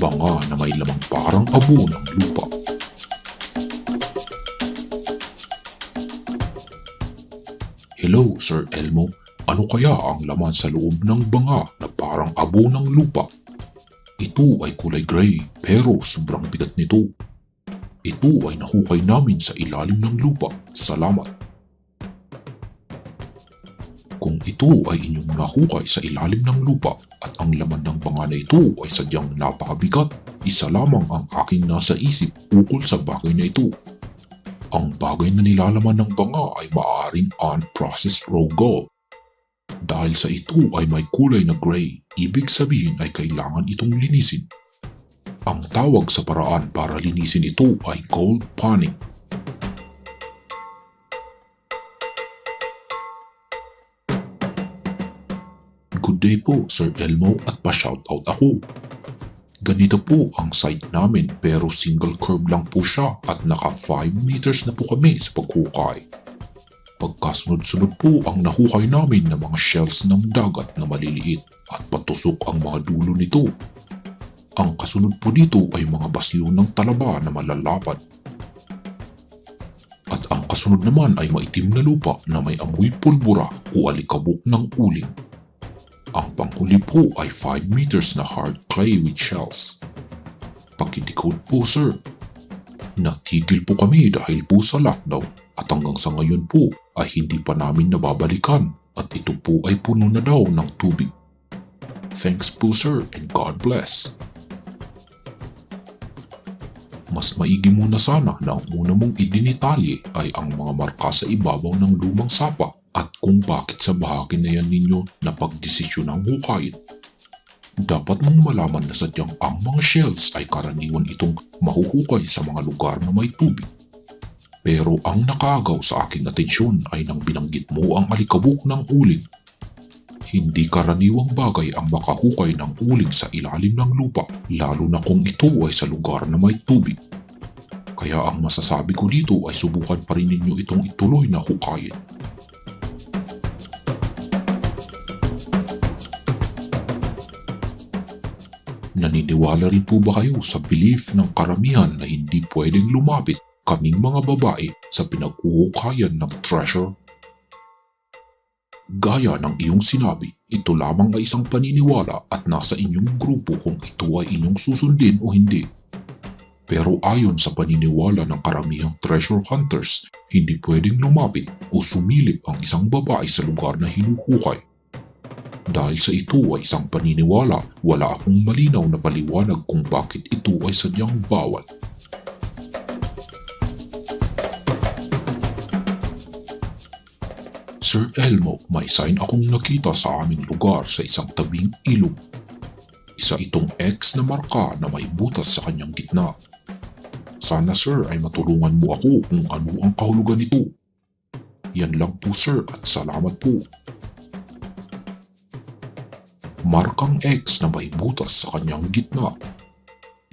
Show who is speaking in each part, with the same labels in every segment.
Speaker 1: banga na may lamang parang abo ng lupa. Hello, Sir Elmo. Ano kaya ang laman sa loob ng banga na parang abo ng lupa? Ito ay kulay gray pero sobrang bigat nito. Ito ay nahukay namin sa ilalim ng lupa. Salamat. Ito ay inyong nahukay sa ilalim ng lupa at ang laman ng banga na ito ay sadyang napakabigat, isa lamang ang aking nasa isip ukol sa bagay na ito. Ang bagay na nilalaman ng banga ay maaaring unprocessed raw gold. Dahil sa ito ay may kulay na gray, ibig sabihin ay kailangan itong linisin. Ang tawag sa paraan para linisin ito ay gold panning. Good day po, Sir Elmo at pa-shoutout ako. Ganito po ang site namin pero single curve lang po siya at naka 5 meters na po kami sa paghukay. Pagkasunod-sunod po ang nahukay namin ng mga shells ng dagat na maliliit at patusok ang mga dulo nito. Ang kasunod po dito ay mga basyo ng talaba na malalapad. At ang kasunod naman ay maitim na lupa na may amoy pulbura o alikabok ng uling. Ang panghuli po ay 5 meters na hard clay with shells. Pakidikot po sir. Natigil po kami dahil po sa lockdown at hanggang sa ngayon po ay hindi pa namin nababalikan at ito po ay puno na daw ng tubig. Thanks po sir and God bless. Mas maigi muna sana na ang una mong idinitalye ay ang mga marka sa ibabaw ng lumang sapa at kung bakit sa bahagi na yan ninyo na pagdesisyon ng hukayin. Dapat mong malaman na sadyang ang mga shells ay karaniwan itong mahuhukay sa mga lugar na may tubig. Pero ang nakaagaw sa aking atensyon ay nang binanggit mo ang alikabok ng uling. Hindi karaniwang bagay ang makahukay ng uling sa ilalim ng lupa, lalo na kung ito ay sa lugar na may tubig. Kaya ang masasabi ko dito ay subukan pa rin ninyo itong ituloy na hukayin. Naniniwala rin po ba kayo sa belief ng karamihan na hindi pwedeng lumapit kaming mga babae sa pinaghuhukayan ng treasure? Gaya ng iyong sinabi, ito lamang ay isang paniniwala at nasa inyong grupo kung ito ay inyong susundin o hindi. Pero ayon sa paniniwala ng karamihang treasure hunters, hindi pwedeng lumapit o sumilip ang isang babae sa lugar na hinuhukay. Dahil sa ito ay isang paniniwala, wala akong malinaw na paliwanag kung bakit ito ay sadyang bawal. Sir Elmo, may sign akong nakita sa aming lugar sa isang tabing ilog. Isa itong X na marka na may butas sa kanyang gitna. Sana sir ay matulungan mo ako kung ano ang kahulugan nito. Yan lang po sir at salamat po. Markang X na may butas sa kanyang gitna.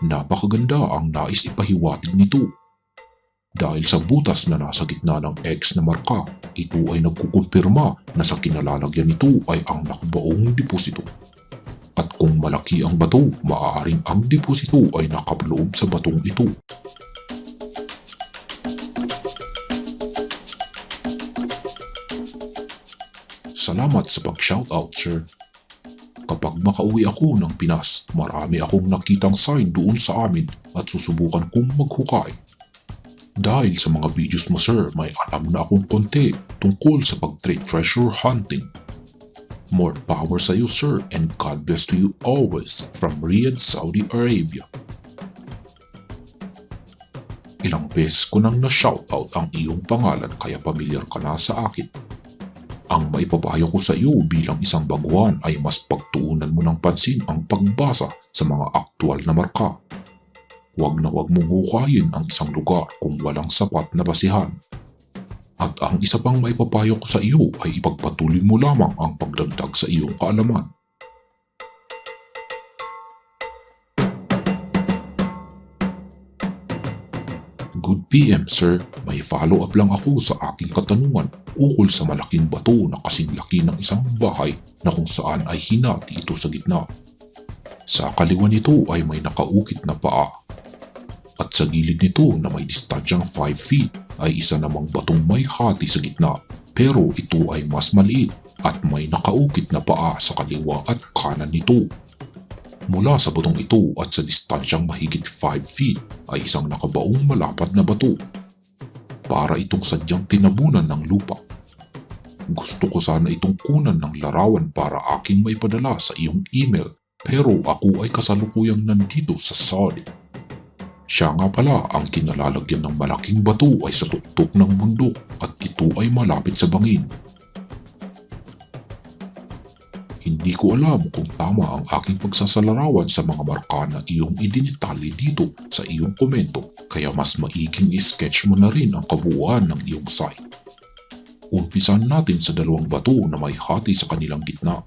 Speaker 1: Napakaganda ang nais ipahiwatig nito. Dahil sa butas na nasa gitna ng X na marka, ito ay nagkukumpirma na sa kinalalagyan nito ay ang nakabaong deposito. At kung malaki ang bato, maaaring ang deposito ay nakaploob sa batong ito. Salamat sa pag-shoutout, sir. Kapag makauwi ako ng Pinas, marami akong nakitang sign doon sa amin at susubukan kong maghukay. Dahil sa mga videos mo sir, may alam na akong konti tungkol sa pag-trade treasure hunting. More power sa iyo sir and God bless to you always from Riyadh, Saudi Arabia. Ilang beses ko nang na-shoutout ang iyong pangalan kaya pamilyar ka na sa akin. Ang maipapayo ko sa iyo bilang isang baguhan ay mas pagtuunan mo ng pansin ang pagbasa sa mga aktual na marka. Huwag na huwag mong hukayin ang isang lugar kung walang sapat na basihan. At ang isa pang maipapayo ko sa iyo ay ipagpatuloy mo lamang ang pagdagdag sa iyong kaalaman. Good PM sir, may follow up lang ako sa aking katanungan ukol sa malaking bato na kasing laki ng isang bahay na kung saan ay hinati ito sa gitna. Sa kaliwa nito ay may nakaukit na paa. At sa gilid nito na may distansyang 5 feet ay isa namang batong may hati sa gitna. Pero ito ay mas maliit at may nakaukit na paa sa kaliwa at kanan nito. Mula sa batong ito at sa distansyang mahigit 5 feet ay isang nakabaong malapad na bato. Para itong sadyang tinabunan ng lupa. Gusto ko sana itong kunan ng larawan para aking maipadala sa iyong email pero ako ay kasalukuyang nandito sa Saudi. Siya nga pala ang kinalalagyan ng malaking bato ay sa tuktok ng bundok at ito ay malapit sa bangin. Hindi ko alam kung tama ang aking pagsasalarawan sa mga marka na iyong idinitali dito sa iyong komento kaya mas maiging sketch mo na rin ang kabuuan ng iyong site. Umpisan natin sa dalawang bato na may hati sa kanilang gitna.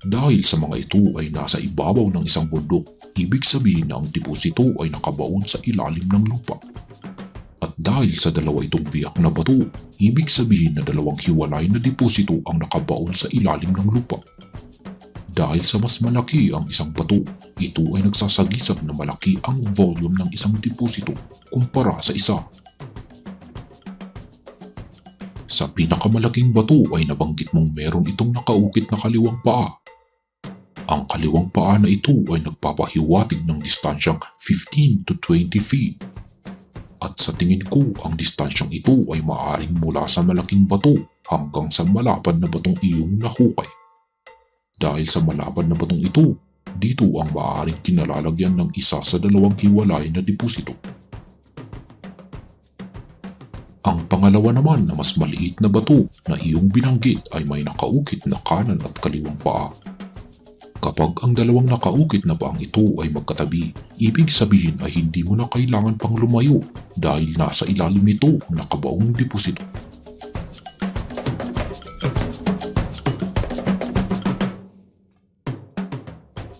Speaker 1: Dahil sa mga ito ay nasa ibabaw ng isang bundok, ibig sabihin na ang deposito ay nakabaon sa ilalim ng lupa. Dahil sa dalawa itong biyak na bato, ibig sabihin na dalawang hiwalay na deposito ang nakabaon sa ilalim ng lupa. Dahil sa mas malaki ang isang bato, ito ay nagsasagisag na malaki ang volume ng isang deposito kumpara sa isa. Sa pinakamalaking bato ay nabanggit mong meron itong nakaukit na kaliwang paa. Ang kaliwang paa na ito ay nagpapahiwatig ng distansyang 15 to 20 feet. At sa tingin ko, ang distansyang ito ay maaring mula sa malaking bato hanggang sa malapad na batong iyong nahukay. Dahil sa malapad na batong ito, dito ang maaaring kinalalagyan ng isa sa dalawang hiwalay na deposito. Ang pangalawa naman na mas maliit na bato na iyong binanggit ay may nakaukit na kanan at kaliwang paa. Kapag ang dalawang nakaukit na paang ito ay magkatabi, ibig sabihin ay hindi mo na kailangan pang lumayo dahil nasa ilalim nito ang nakabaong deposito.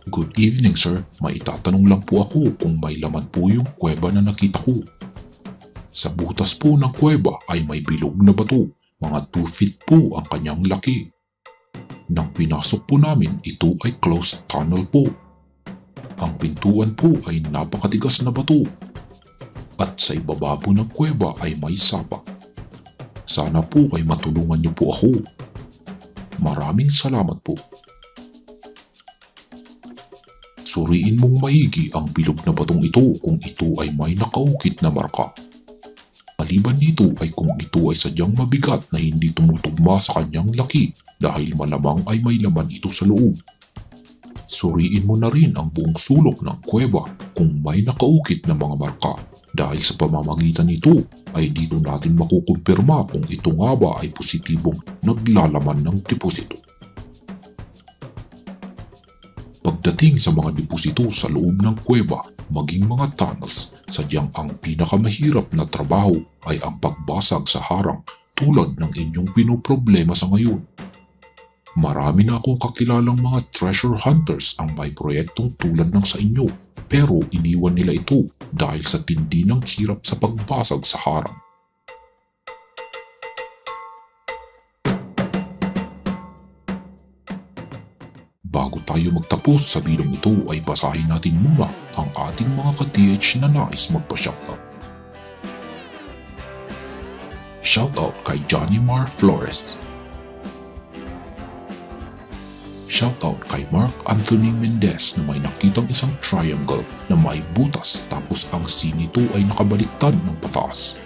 Speaker 1: Good evening sir, may itatanong lang po ako kung may laman po yung kuweba na nakita ko. Sa butas po ng kuweba ay may bilog na bato, mga 2 feet po ang kanyang laki. Nang pinasok po namin, ito ay closed tunnel po. Ang pintuan po ay napakatigas na bato. At sa ibaba po ng kuweba ay may sapa. Sana po ay matulungan niyo po ako. Maraming salamat po. Suriin mong maigi ang bilog na batong ito kung ito ay may nakaukit na marka. Maliban dito ay kung ito ay sadyang mabigat na hindi tumutugma sa kanyang laki dahil malamang ay may laman ito sa loob. Suriin mo na rin ang buong sulok ng kuweba kung may nakaukit na mga marka dahil sa pamamagitan nito ay dito natin makukumpirma kung ito nga ba ay positibong naglalaman ng deposito. Pagdating sa mga deposito sa loob ng kuweba, maging mga tunnels, sadyang ang pinakamahirap na trabaho ay ang pagbasag sa harang tulad ng inyong pinoproblema sa ngayon. Marami na akong kakilalang mga treasure hunters ang may proyektong tulad ng sa inyo pero iniwan nila ito dahil sa tindi ng hirap sa pagbasag sa harang. Bago tayo magtapos sa bilong ito ay basahin natin muna ang ating mga ka-TH na nais magpa-shoutout. Shoutout kay Johnny Mar Flores. Shoutout kay Mark Anthony Mendez na may nakitang isang triangle na may butas tapos ang C nito ay nakabaliktad ng pataas.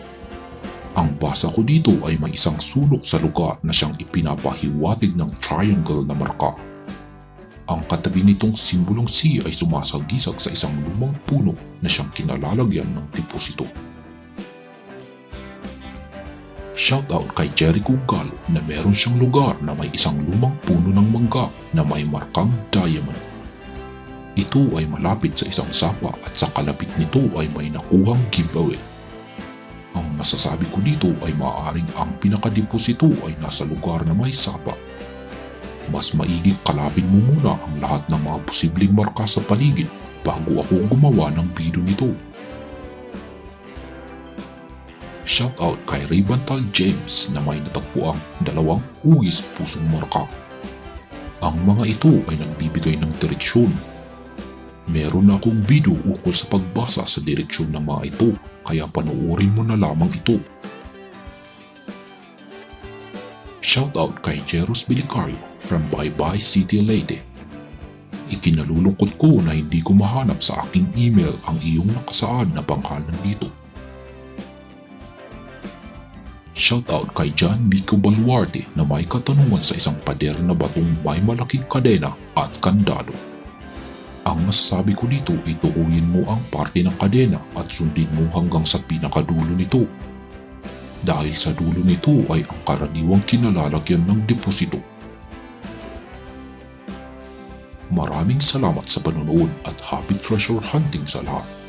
Speaker 1: Ang basa ko dito ay may isang sulok sa lugar na siyang ipinapahiwatig ng triangle na marka. Ang katabi nitong simbolong C ay sumasagisag sa isang lumang puno na siyang kinalalagyan ng deposito. Shoutout kay Jericho Galo na meron siyang lugar na may isang lumang puno ng mangga na may markang diamond. Ito ay malapit sa isang sapa at sa kalapit nito ay may nakuhang giveaway. Ang masasabi ko dito ay maaaring ang pinakadeposito ay nasa lugar na may sapa. Mas maiging kalapin mo muna ang lahat ng mga posibleng marka sa paligid bago ako gumawa ng video nito. Shoutout kay Raybantal James na may natagpuang dalawang ugis pusong marka. Ang mga ito ay nagbibigay ng direksyon. Meron na akong video ukol sa pagbasa sa direksyon ng mga ito, kaya panoorin mo na lamang ito. Shoutout kay Jeros Bilicario from Bye Bye City Leyte. Ikinalulungkot ko na hindi ko mahanap sa aking email ang iyong nakasaad na panghalan dito. Shoutout kay John Mico Baluarte na may katanungan sa isang pader na batong may malaking kadena at kandado. Ang masasabi ko dito ay tukuyin mo ang parte ng kadena at sundin mo hanggang sa pinakadulo nito. Dahil sa dulo nito ay ang karaniwang kinalalagyan ng deposito. Maraming salamat sa panonood at happy treasure hunting sa lahat.